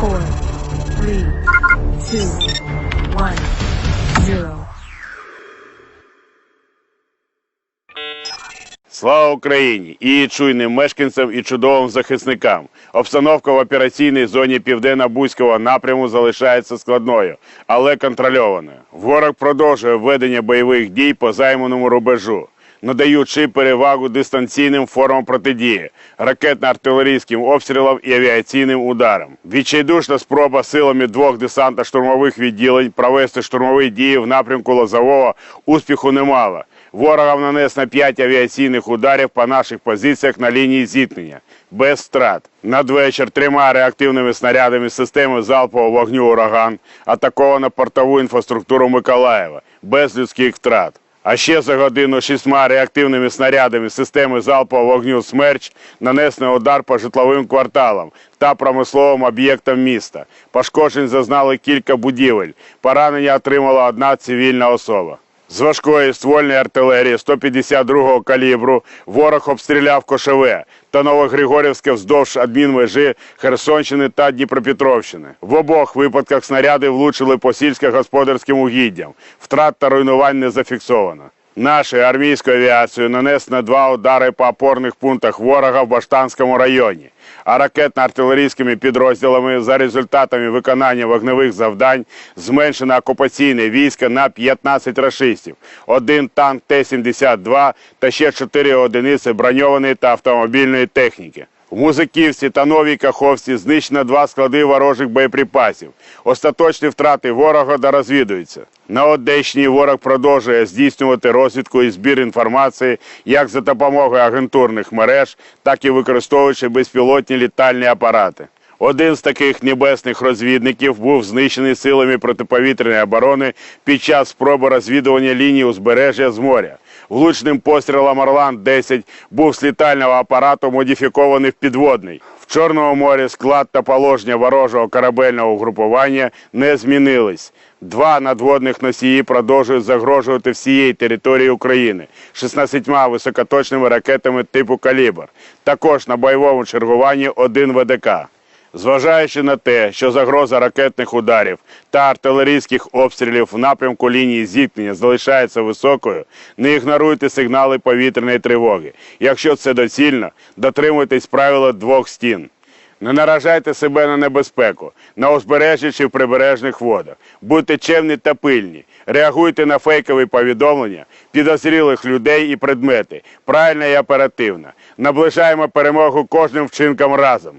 four, three. Слава Україні і чуйним мешканцям і чудовим захисникам. Обстановка в операційній зоні південно-бузького напряму залишається складною, але контрольованою. Ворог продовжує ведення бойових дій по займаному рубежу, надаючи перевагу дистанційним формам протидії, ракетно-артилерійським обстрілам і авіаційним ударам. Відчайдушна спроба силами двох десантно-штурмових відділень провести штурмові дії в напрямку Лозового успіху не мало. Ворогам нанесено 5 авіаційних ударів по наших позиціях на лінії зіткнення без втрат. Надвечір трьома реактивними снарядами системи залпового вогню ураган атаковано портову інфраструктуру Миколаєва без людських втрат. А ще за годину шістьма реактивними снарядами системи залпового вогню «Смерч» нанесено удар по житловим кварталам та промисловим об'єктам міста. Пошкоджень зазнали кілька будівель. Поранення отримала одна цивільна особа. З важкої ствольної артилерії 152-го калібру ворог обстріляв Кошеве та Новогригорівське вздовж адмінмежі Херсонщини та Дніпропетровщини. В обох випадках снаряди влучили по сільськогосподарським угіддям. Втрат та руйнувань не зафіксовано. Нашою армійською авіацією нанесено два удари по опорних пунктах ворога в Баштанському районі. А ракетно-артилерійськими підрозділами за результатами виконання вогневих завдань зменшено окупаційне військо на 15 рашистів, один танк Т-72 та ще 4 одиниці броньованої та автомобільної техніки. В Музиківці та Новій Каховці знищено два склади ворожих боєприпасів. Остаточні втрати ворога дорозвідуються. На Одещині ворог продовжує здійснювати розвідку і збір інформації як за допомогою агентурних мереж, так і використовуючи безпілотні літальні апарати. Один з таких небесних розвідників був знищений силами протиповітряної оборони під час спроби розвідування лінії узбережжя з моря. Влучним пострілом Орлан-10 був з літального апарату модифікований в підводний. В Чорному морі склад та положення ворожого корабельного угрупування не змінились. Два надводних носії продовжують загрожувати всієї території України 16 високоточними ракетами типу «Калібр». Також на бойовому чергуванні один ВДК. Зважаючи на те, що загроза ракетних ударів та артилерійських обстрілів в напрямку лінії зіткнення залишається високою, не ігноруйте сигнали повітряної тривоги. Якщо це доцільно, дотримуйтесь правила двох стін. Не наражайте себе на небезпеку на узбережжі чи в прибережних водах. Будьте чемні та пильні. Реагуйте на фейкові повідомлення, підозрілих людей і предмети, правильно і оперативно. Наближаємо перемогу кожним вчинком разом.